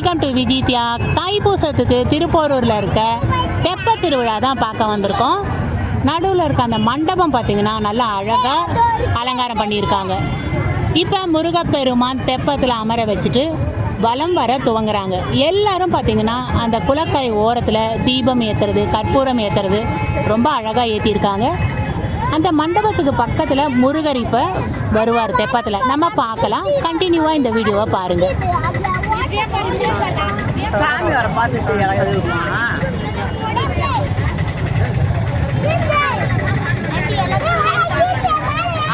Welcome to Viji Thiyags தைப்பூசத்துக்கு திருப்போரூரில் இருக்க தெப்ப திருவிழா தான் பார்க்க வந்திருக்கோம். நடுவில் இருக்க அந்த மண்டபம் பார்த்தீங்கன்னா நல்லா அழகாக அலங்காரம் பண்ணியிருக்காங்க. இப்போ முருகப்பெருமான் தெப்பத்தில் அமர வச்சுட்டு வலம் வர துவங்குறாங்க. எல்லாரும் பார்த்தீங்கன்னா அந்த குளக்கரை ஓரத்தில் தீபம் ஏற்றுறது கற்பூரம் ஏற்றுறது ரொம்ப அழகாக ஏற்றிருக்காங்க அந்த மண்டபத்துக்கு பக்கத்தில் முருகர் இப்போ வருவார் தெப்பத்தில். நம்ம பார்க்கலாம். கண்டினியூவாக இந்த வீடியோவை பாருங்கள் சாமி வர பார்த்து செய்யறதுமா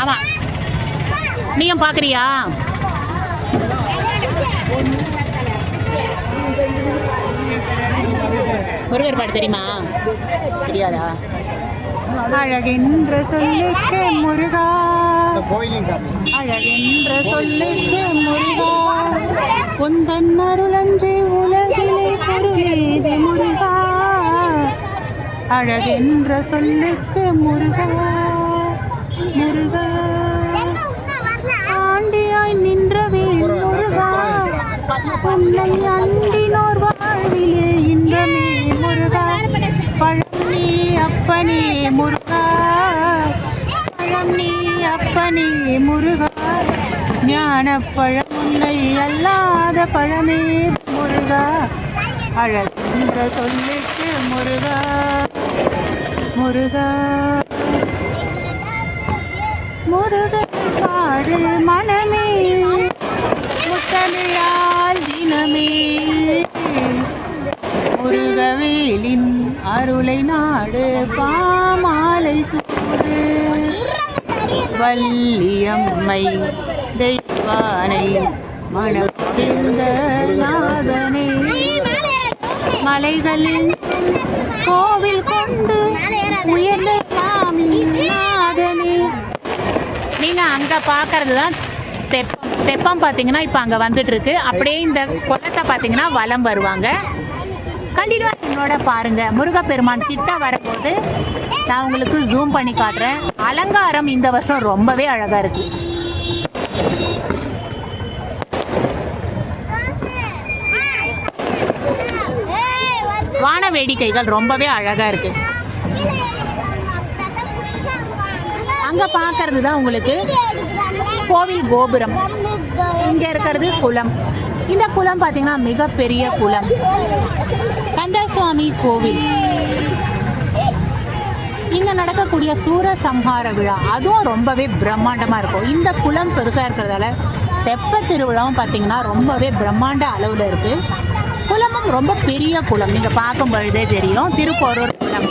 ஆமாம் நீயும் பார்க்குறியா முருகர் பாடு தெரியுமா? தெரியாதா? அழகின்ற சொல்லுக்கு முருகா. அந்த கோயிலையும் காமி அழகென்ற சொல்லுக்கு முருகா உந்தன் அருளன்றி உலகிலே பொருளேது முருகா. அழகென்ற சொல்லுக்கு முருகா முருகா. ஆண்டியாய் நின்றவே முருகா. உன்னை அண்டினோர் வாழ்விலே இன்றமே முருகா. பழனி அப்பனே முருகா பழம் நீ அப்பனே முருகா ஞான பழமுல்லை அல்லாத பழமே முருகா. அழகின்ற சொல்லிட்டு முருகா முருகா. முருகன் பாடு மனமே முத்தமிழால் தினமே. முருகவேலின் அருளை நாடு பாமாலை சூடு. வள்ளியம்மை தெய்வானை மணப்பிருந்த நாதனே. மலைகளில் கோவில் கொண்டு உயர்ந்த சாமி நாதனே நீங்க அங்க பார்க்கறது தான் தெப்பம். தெப்பம் பார்த்தீங்கன்னா இப்போ அங்கே வந்துட்டு இருக்கு அப்படியே இந்த குளத்தை பார்த்தீங்கன்னா வலம் வருவாங்க. கண்டினியூவா என்னோட பாருங்க. முருகப்பெருமான் கிட்ட வரும்போது நான் உங்களுக்கு ஜூம் பண்ணி காட்டுறேன். அலங்காரம் இந்த வருஷம் ரொம்பவே அழகா இருக்கு. வான வேடிக்கைகள் ரொம்பவே அழகா இருக்கு. அங்க பார்க்கறது தான் உங்களுக்கு கோவில் கோபுரம். இங்க இருக்கிறது குளம். இந்த குளம் பார்த்தீங்கன்னா மிகப்பெரிய குளம். கந்தசுவாமி கோவில். இங்கே நடக்கக்கூடிய சூரசம்ஹார விழா அதுவும் ரொம்பவே பிரம்மாண்டமாக இருக்கும். இந்த குளம் பெருசாக இருக்கிறதால தெப்ப திருவிழாவும் பார்த்தீங்கன்னா ரொம்பவே பிரம்மாண்ட அளவில் இருக்குது குளமும் ரொம்ப பெரிய குளம். நீங்கள் பார்க்கும் பொழுதே தெரியும். திருப்போரூர் குளம்.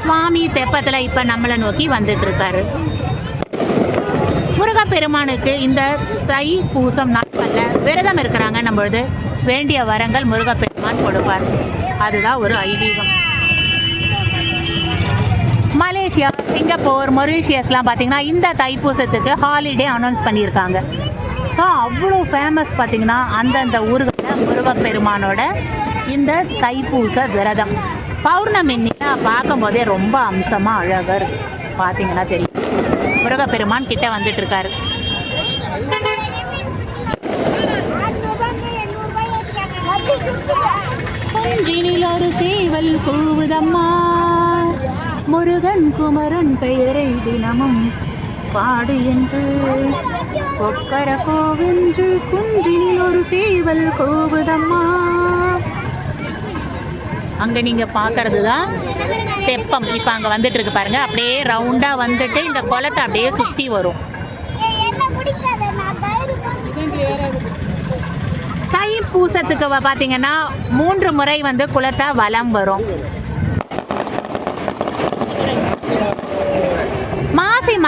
சுவாமி தெப்பத்தில் இப்போ நம்மளை நோக்கி வந்துட்டு இருக்காரு. முருகப்பெருமானுக்கு இந்த தை பூசம் நாட்களில் விரதம் இருக்கிறாங்கன்னும் பொழுது வேண்டிய வரங்கள் முருகப்பெருமான் கொடுப்பார். அதுதான் ஒரு ஐதீகம். மலேசியா சிங்கப்பூர் மொரீஷியஸ்லாம் பார்த்தீங்கன்னா இந்த தைப்பூசத்துக்கு ஹாலிடே அனௌன்ஸ் பண்ணியிருக்காங்க. ஸோ அவ்வளோ ஃபேமஸ் பார்த்தீங்கன்னா அந்தந்த ஊர்களில் முருகப்பெருமானோட இந்த தைப்பூச விரதம். பௌர்ணமி பார்க்கும்போதே ரொம்ப அம்சமாக அழகாக இருக்கு. பார்த்தீங்கன்னா தெரியும். முருகப்பெருமான் கிட்ட வந்துட்டு இருக்காரு ஒரு சேவல் கூவுதம்மா முருகன் குமரன் பெயரை தினமும் பாடு என்று. கொக்கர கோவென்று குன்றினில் ஒரு சேவல் கூவுதம்மா. அங்கே நீங்கள் பார்க்கறது தான் தெப்பம். இப்போ அங்கே வந்துட்டு இருக்கு பாருங்க. அப்படியே ரவுண்டாக வந்துட்டு இந்த குளத்தை அப்படியே சுற்றி வரும். தை பூசத்துக்கு பார்த்தீங்கன்னா மூன்று முறை வந்து குளத்தை வலம் வரும்.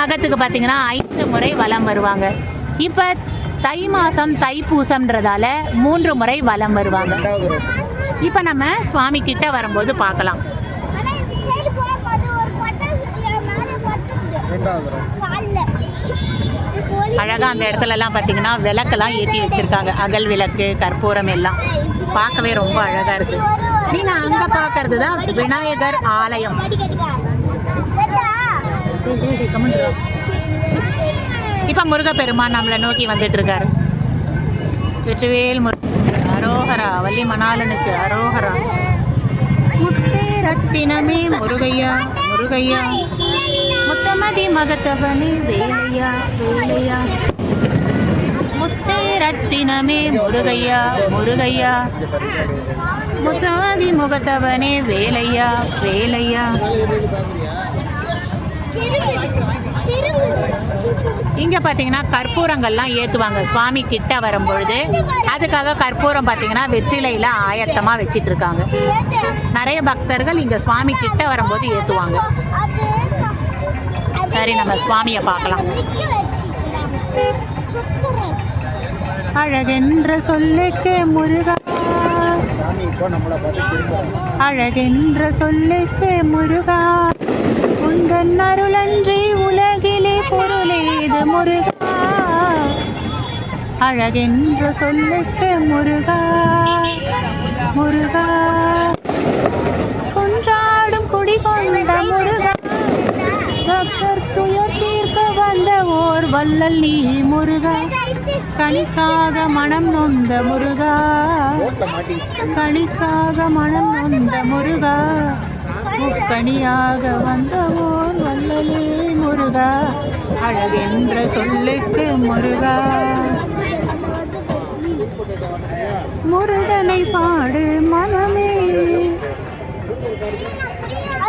மகத்துக்கு பார்த்தீங்கன்னா ஐந்து முறை வலம் வருவாங்க. இப்போ தை மாதம் தைப்பூசம்ன்றதால மூன்று முறை வலம் வருவாங்க. இப்போ நம்ம சுவாமி கிட்ட வரும்போது பார்க்கலாம் அழகாக அந்த இடத்துல எல்லாம் பார்த்தீங்கன்னா விளக்கெல்லாம் ஏற்றி வச்சிருக்காங்க. அகல் விளக்கு கற்பூரம் எல்லாம். பார்க்கவே ரொம்ப அழகாக இருக்கு. நீங்கள் அங்கே பார்க்கறது தான் விநாயகர் ஆலயம். இப்போ முருகப்பெருமான் நம்மளை நோக்கி வந்துட்டு இருக்காரு வெற்றிவேல் முருகனுக்கு அரோகரா வள்ளி மணாலனுக்கு அரோகரா முத்தே ரத்தினமே முருகையா முருகையா. முத்தமதி மகத்தவனே வேலையா வேலையா. முத்தே ரத்தினமே முருகையா முருகையா. முத்தமதி முகத்தவனே வேலையா வேலையா. இங்க பாத்தீங்கன்னா கற்பூரங்கள்லாம் ஏத்துவாங்க. சுவாமி கிட்ட வரும்பொழுது அதுக்காக கற்பூரம் பாத்தீங்கன்னா வெற்றிலையில ஆயத்தமா வச்சிட்டு இருக்காங்க நிறைய பக்தர்கள் இங்க சுவாமி கிட்ட வரும்போது ஏத்துவாங்க. சரி நம்ம சுவாமியை பார்க்கலாம். அழகென்ற சொல்லுக்கு முருகா. அழகென்ற சொல்லுக்கு முருகா. உந்தன் அருளன்றி உலகிலே பொருளேது முருகா. அழகென்ற சொல்லுக்கு முருகா. முருகா. கொன்றாடும் குடி கொண்ட முருகா. பக்தர் துயர் தீர்க்க வந்த ஓர் வள்ளல் நீ முருகா. கணிக்காக மனம் நொந்த முருகா. கணிக்காக மனம் நொந்த முருகா. முக்கணியாக வந்த ஓர் வள்ளலே முருகா. அழகென்ற சொல்லுக்கு முருகா. முருகனை பாடு மனமே.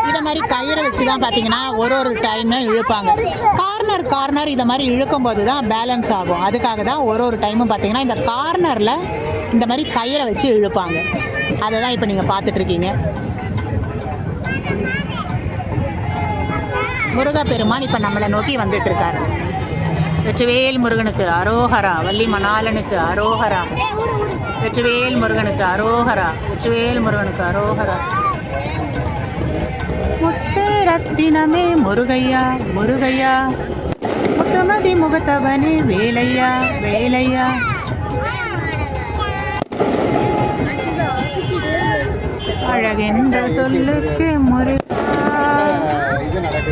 இதை மாதிரி கயிறை வச்சு தான் பார்த்தீங்கன்னா ஒரு ஒரு டைமும் இழுப்பாங்க. கார்னர் கார்னர் இதை மாதிரி இழுக்கும் போது தான் பேலன்ஸ் ஆகும். அதுக்காக தான் ஒரு ஒரு டைமும் பார்த்தீங்கன்னா இந்த கார்னரில் இந்த மாதிரி கயிறை வச்சு இழுப்பாங்க. அதை தான் இப்போ நீங்கள் பார்த்துட்ருக்கீங்க முருகப்பெருமான் இப்போ நம்மளை நோக்கி வந்துட்டு இருக்காரு வெற்றிவேல் முருகனுக்கு அரோகரா வள்ளி மணாலனுக்கு அரோகரா வெற்றிவேல் முருகனுக்கு அரோகரா வெற்றிவேல் முருகனுக்கு அரோகரா முத்து ரத்தினமே முருகையா முருகையா. முத்தமதி முகத்தவனே வேலையா வேலையா. அழகென்ற சொல்லுக்கு முருகா.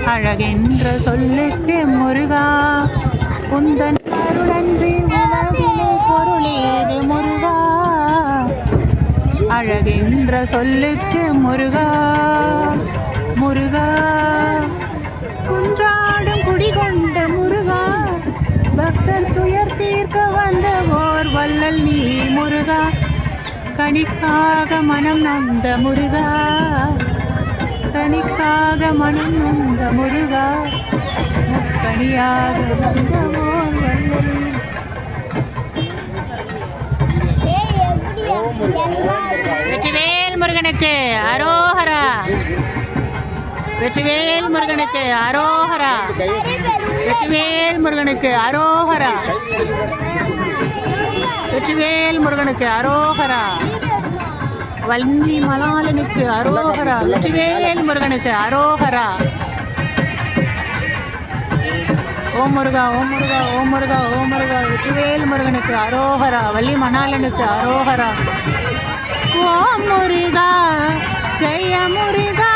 அழகென்ற சொல்லுக்கு முருகா. குந்தன் அருளன்றி உலகிலே பொருளேது முருகா. அழகென்ற சொல்லுக்கு முருகா. முருகா. குன்றாடும் குடிகொண்ட முருகா. பக்தர் துயர் தீர்க்க வந்த ஓர் வல்லல் நீ முருகா. கனிக்காக மனம் நந்த முருகா. கனிக்காக மனம் நந்த முருகா. முக்கணியாக வந்த வெற்றிவேல் முருகனுக்கு அரோஹரா. வெற்றிவேல் முருகனுக்கு அரோஹரா. வெற்றிவேல் முருகனுக்கு அரோஹரா. வெற்றிவேல் முருகனுக்கு அரோகரா. வள்ளி மலாலனுக்கு அரோகரா. வெற்றிவேல் முருகனுக்கு அரோகரா. ஓம் முருகா ஓம் முருகா ஓம் முருகா ஓம் முருகா. வெற்றிவேல் முருகனுக்கு அரோகரா. வள்ளி மணாலனுக்கு அரோகரா. ஓம் முருகா ஜெய முருகா.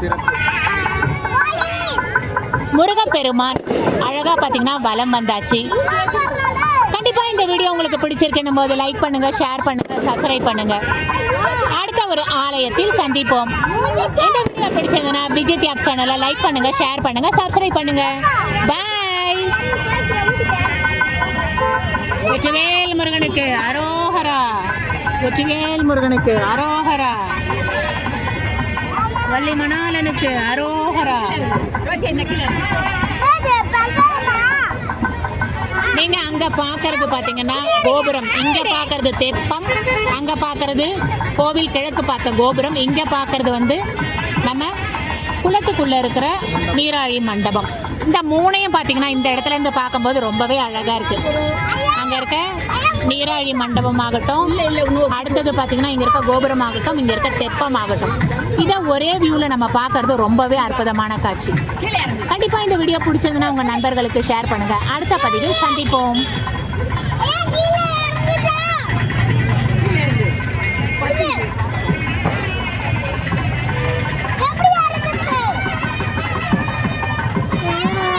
சிறப்பு. முருகப்பெருமான் அழகாக பார்த்தீங்கன்னா வலம் வந்தாச்சு. கண்டிப்பாக இந்த வீடியோ உங்களுக்கு பிடிச்சிருக்கணும் போது லைக் பண்ணுங்கள் ஷேர் பண்ணுங்கள் சப்ஸ்கிரைப் பண்ணுங்கள் அடுத்த ஒரு ஆலயத்தில் சந்திப்போம். இந்த வீடியோ பிடிச்சதுன்னா விஜய் தியாக் சேனலை லைக் பண்ணுங்கள் ஷேர் பண்ணுங்கள் சப்ஸ்கிரைப் பண்ணுங்கள் பாய் கொச்சுவேல் முருகனுக்கு அரோகரா. வெற்றிவேல் முருகனுக்கு அரோகரா. வள்ளி மணாலனுக்கு அரோகரா. நீங்க அங்க பாக்குறது பாத்தீங்கன்னா கோபுரம். இங்க பாக்குறது தெப்பம். அங்க பாக்குறது கோவில் கிழக்கு பார்த்த கோபுரம். இங்க பாக்குறது வந்து நம்ம குளத்துக்குள்ள இருக்கிற நீராழி மண்டபம். இந்த மூணையும் பாத்தீங்கன்னா இந்த இடத்துல இருந்து பார்க்கும்போது ரொம்பவே அழகா இருக்கு. இங்கே இருக்க நீராழி மண்டபம் ஆகட்டும் அடுத்தது பாத்தீங்கன்னா இங்க இருக்க கோபுரம் ஆகட்டும் இங்க இருக்க தெப்பம் ஆகட்டும் இதை ஒரே வியூல நம்ம பார்க்கறது ரொம்பவே அற்புதமான காட்சி. கண்டிப்பா இந்த வீடியோ பிடிச்சிருந்ததுன்னா உங்க நண்பர்களுக்கு ஷேர் பண்ணுங்க. அடுத்த பதிவில் சந்திப்போம்.